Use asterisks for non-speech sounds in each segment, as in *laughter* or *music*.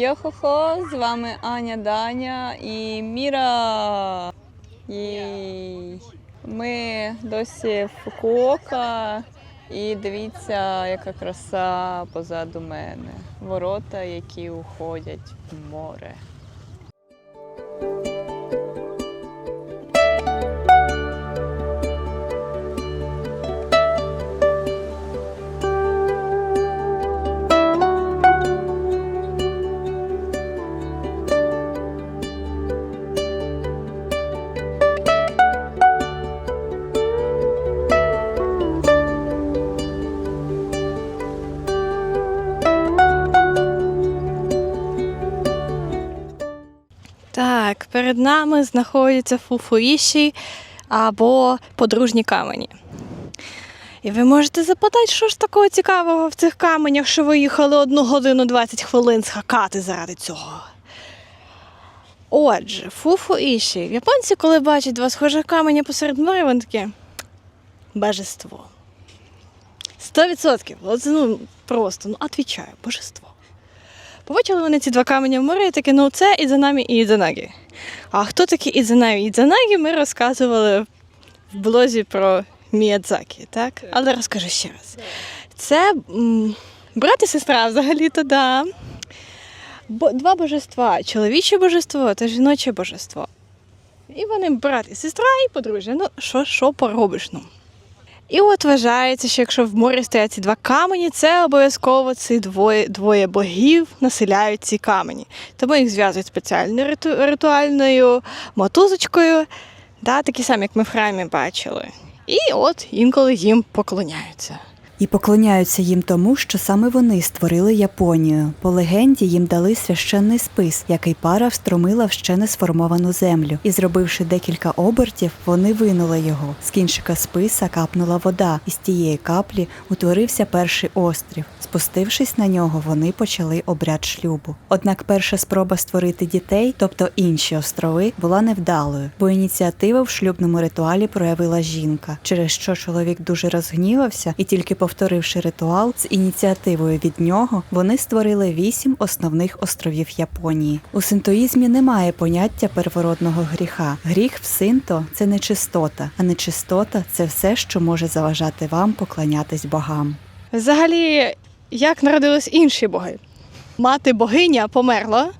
Йо-хо-хо, з вами Аня Даня і Міра. Єй. Ми досі в Фукуока. І дивіться, яка краса позаду мене. Ворота, які уходять в море. Перед нами знаходяться фуфуїші або подружні камені. І ви можете запитати, що ж такого цікавого в цих каменях, що ви їхали одну годину 20 хвилин скакати заради цього. Отже, фуфуїші. Японці, коли бачать два схожих каменя посеред моря, вони такі божество. Сто відсотків. От, ну, просто, ну, отвічаю, божество. Побачили вони ці два камені в морі і такі, ну це Ідзанамі і Ідзанагі. А хто такі Ідзанамі і Ідзанагі, ми розказували в блозі про Міядзакі, так? Але розкажу ще раз. Це м, брат і сестра взагалі-то, да. Бо, два божества: чоловіче божество та жіноче божество. І вони брат і сестра, і подружжя. Ну, що, що поробиш? Ну? І от вважається, що якщо в морі стоять ці два камені, це обов'язково ці двоє, двоє богів населяють ці камені. Тому їх зв'язують спеціальною риту, ритуальною мотузочкою, да, такі самі, як ми в храмі бачили. І от інколи їм поклоняються. І поклоняються їм тому, що саме вони створили Японію. По легенді їм дали священний спис, який пара встромила в ще не сформовану землю. І, зробивши декілька обертів, вони винули його. З кінчика списа капнула вода, і з тієї каплі утворився перший острів. Спустившись на нього, вони почали обряд шлюбу. Однак перша спроба створити дітей, тобто інші острови, була невдалою, бо ініціативу в шлюбному ритуалі проявила жінка, через що чоловік дуже розгнівався, і тільки повторивши ритуал з ініціативою від нього, вони створили вісім основних островів Японії. У синтоїзмі немає поняття первородного гріха. Гріх в синто це нечистота, а нечистота це все, що може заважати вам поклонятись богам. Взагалі, як народились інші боги? Мати богиня померла,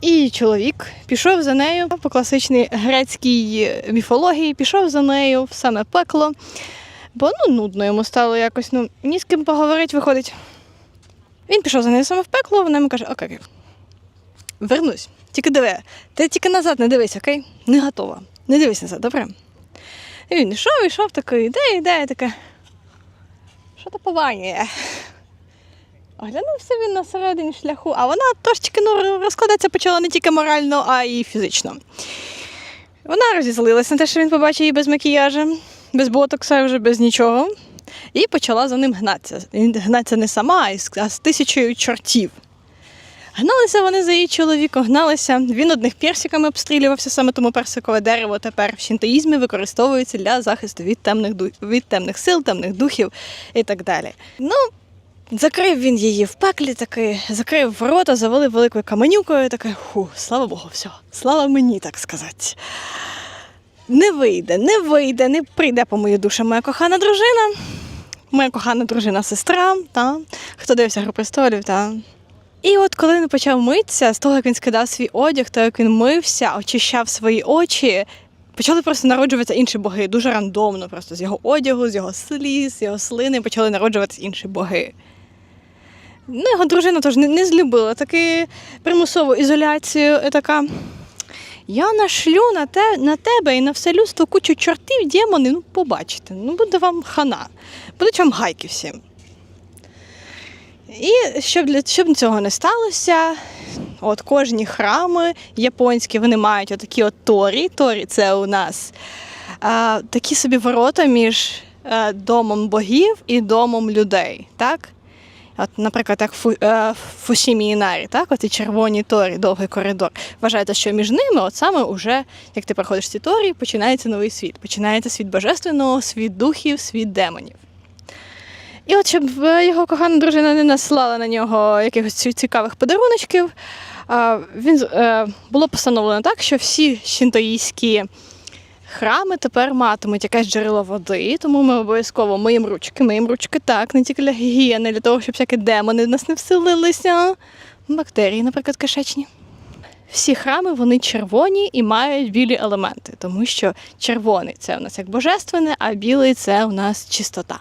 і чоловік пішов за нею по класичній грецькій міфології, пішов за нею в саме пекло, бо ну, нудно йому стало якось, ну, ні з ким поговорити виходить. Він пішов за нею саме в пекло, вона йому каже, окей, вернусь. Тільки диви, ти тільки назад не дивись, окей? Не готова. Не дивись назад, добре? І він йшов, йшов такий, іде, іде, таке. Що то пованює? Оглянувся він на середині шляху, а вона трошечки ну, розкладатися почала не тільки морально, а й фізично. Вона розізлилась на те, що він побачив її без макіяжу, без ботокса, вже без нічого. І почала за ним гнатися. Гнатися не сама, а з- тисячою чортів. Гналися вони за її чоловіком, гналися. Він одних персиками обстрілювався, саме тому персикове дерево тепер в шинтоїзмі використовується для захисту від темних, від темних сил, темних духів і так далі. Ну, закрив він її в пеклі, такий, закрив ворота, завалив великою каменюкою, таке, ху, слава Богу, все, слава мені, так сказати. Не вийде, не вийде, не прийде по мою душу моя кохана дружина, моя кохана дружина сестра, та, хто дивився «Гру престолів, та. І от коли він почав митися, з того, як він скидав свій одяг, то як він мився, очищав свої очі, почали просто народжуватися інші боги. Дуже рандомно, просто з його одягу, з його сліз, з його слини почали народжуватися інші боги. Ну, його дружина теж не, не злюбила таку примусову ізоляцію. Така. Я нашлю на, те, на тебе і на все людство кучу чортів, демонів, ну побачите, ну буде вам хана, будуть вам гайки всім. І щоб для щоб цього не сталося, от кожні храми японські вони мають отакі от торі. Торі це у нас а, такі собі ворота між е, домом богів і домом людей. Так? От, наприклад, як фу, е, Фусімі Інарі, так, оці червоні торі, довгий коридор. Вважається, що між ними, от саме уже, як ти проходиш ці торі, починається новий світ. Починається світ божественного, світ духів, світ демонів. І от щоб е, його кохана дружина не наслала на нього якихось цікавих подаруночків, він, е, було постановлено так, що всі шінтоїстські храми тепер матимуть якесь джерело води, тому ми обов'язково миємо ручки, миємо ручки так, не тільки для гігієни, для того, щоб всякі демони в нас не вселилися, бактерії, наприклад, кишечні. Всі храми вони червоні і мають білі елементи, тому що червоний це у нас як божественне, а білий це у нас чистота.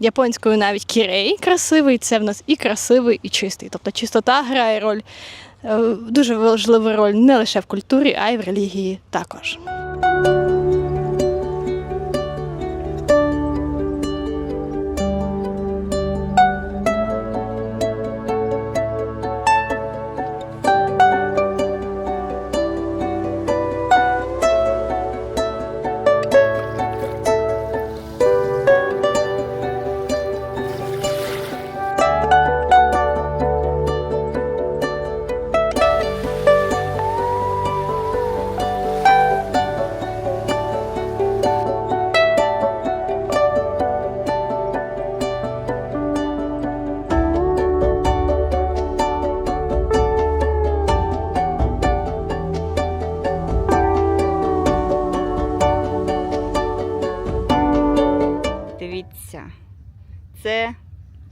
Японською навіть кірей красивий, це в нас і красивий, і чистий. Тобто чистота грає роль, дуже важливу роль не лише в культурі, а й в релігії також.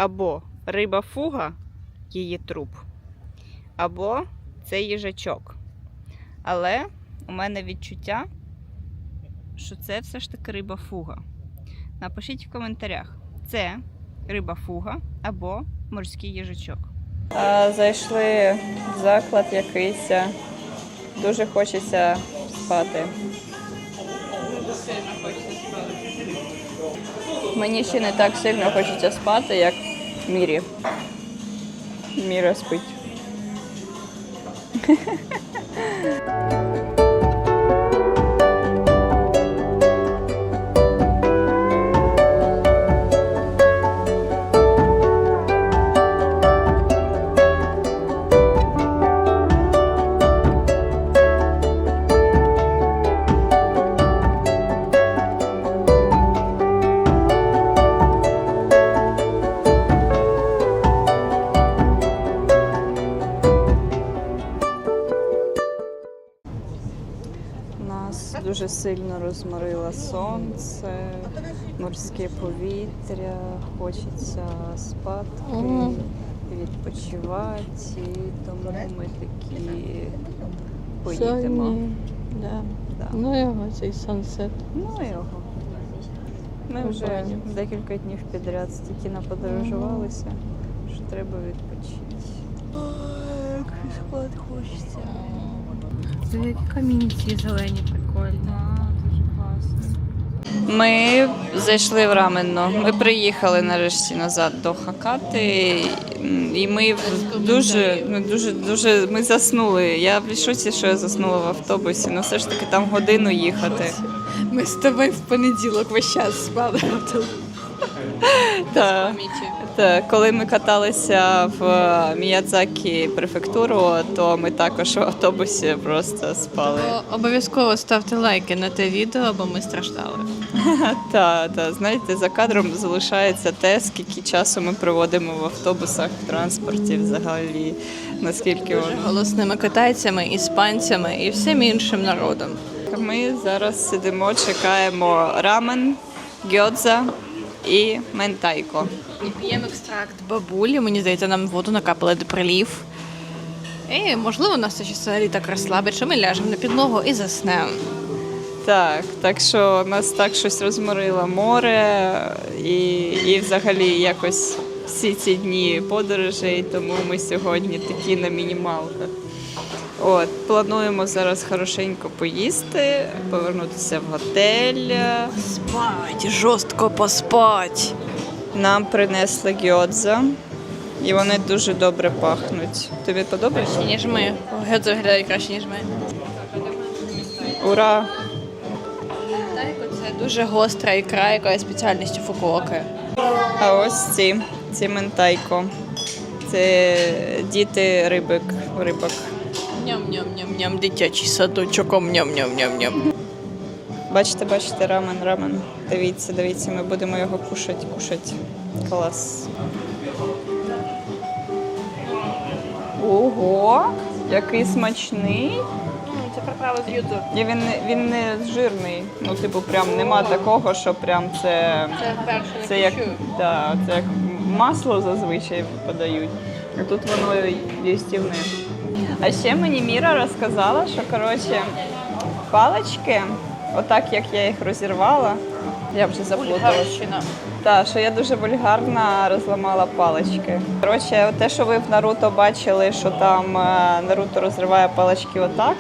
Або риба фуга, її труп, або це їжачок. Але у мене відчуття, що це все ж таки риба фуга. Напишіть в коментарях, це риба фуга або морський їжачок. Зайшли в заклад якийсь. Дуже хочеться спати. Мені ще не так сильно хочеться спати, як Мірі. Міра спить. *laughs* дуже сильно розморило сонце, морське повітря, хочеться спати, Мгм. відпочивати, і тому ми такі поїдемо. Да. Да. Ну його цей сансет. Ну його. Ми вже декілька днів підряд стільки наподорожувалися, що треба відпочити. Ой, спати хочеться. Це які камінці зелені, дуже класно. Ми зайшли в Раменну. Ми приїхали нарешті назад до Хакати, і ми дуже, ми дуже, дуже ми заснули. Я в шоці, що я заснула в автобусі. Ну все ж таки там годину їхати. Ми з тобою в понеділок весь час спали. Та, та, коли ми каталися в Міядзакі префектуру, то ми також в автобусі просто спали. Обов'язково ставте лайки на те відео, бо ми страждали. *laughs* Та, та, знаєте, за кадром залишається те, скільки часу ми проводимо в автобусах, в транспорті взагалі, наскільки воно. голосними китайцями, іспанцями і всім іншим народом. Ми зараз сидимо, чекаємо рамен, гьодза і ментайко. І п'ємо екстракт бабулі. Мені здається, нам воду накапали до прилів. І, можливо, нас це взагалі так розслабить, що ми ляжемо на підлогу і заснемо. Так, так що нас так щось розморило море і, і взагалі якось всі ці дні подорожей, тому ми сьогодні такі на мінімалках. От, плануємо зараз хорошенько поїсти, повернутися в готель. Спать, жорстко поспать. Нам принесли гьодза, і вони дуже добре пахнуть. Тобі подобається? Краще, ніж ми. Гедзо виглядає краще, ніж ми. Ура! Це дуже гостра ікра, яка є спеціальністю Фукуоки. А ось ці, ці ментайко. Це діти рибок, рибок. Ням-ням-ням-ням, дитячий садочок, ням-ням-ням-ням. Бачите, бачите, рамен, рамен. Дивіться, дивіться, ми будемо його кушати, кушати. Клас. Ого, який смачний. Це приправа з юдзу. І він, не- він не жирний. Ну, типу, прям нема такого, що прям це. Це перше Це як, да, це як масло зазвичай подають. А тут воно їстівне. А ще мені Міра розказала, що коротше палички, отак як я їх розірвала, я вже. Бульгарщина. Так, що я дуже вульгарно розламала палички. Коротше, те, що ви в Наруто бачили, що там е, Наруто розриває палички отак,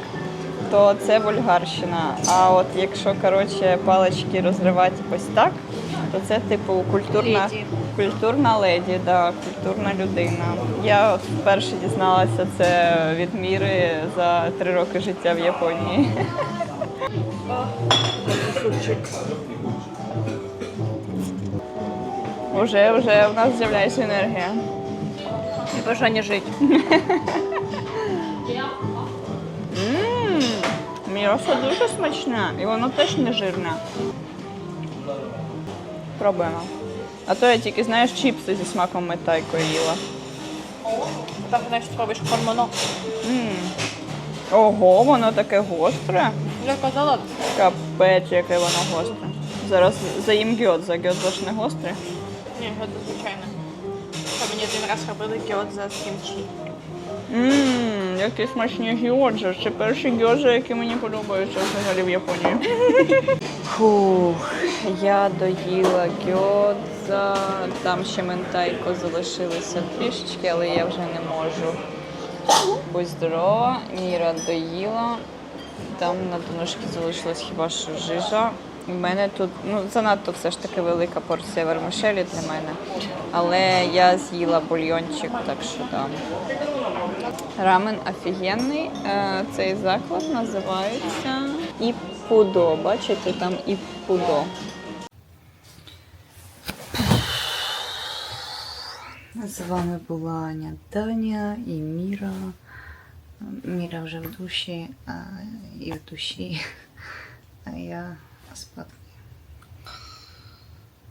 то це вульгарщина. А от якщо коротше, палички розривати ось так, то це типу культурна. Культурна леді, да, культурна людина. Я вперше дізналася це від міри за три роки життя в Японії. Уже, вже в нас з'являється енергія. І бажання жити. Ммм, м'ясо дуже смачне, і воно теж не жирне. Пробуємо. А то я тільки, знаєш, чіпси зі смаком метайкою їла. Навіть спробуєш формоно. М. Ого, воно таке гостре. Вже казала, Капець, яке воно гостре. Зараз заїм гьодза. Гьодза ж не гостре. ні, це звичайно. Це мені один раз робили гьодза з кімчі. Ммм, які смачні гьоджа. Це перші гьоджа, які мені подобаються взагалі в Японії. Фух, я доїла гьодза. Там ще ментайко залишилося трішечки, але я вже не можу. Будь здорова, Міра доїла. Там на донышки залишилась хіба що жижа. У мене тут ну, занадто все ж таки велика порція вермишелі для мене. Але я з'їла бульйончик, так що там. Рамен офігенний. Е, Цей заклад називається Іппудо. Бачите, там Іппудо. З вами була Аня Таня і Міра. Міра вже в душі і в душі. А я спадку.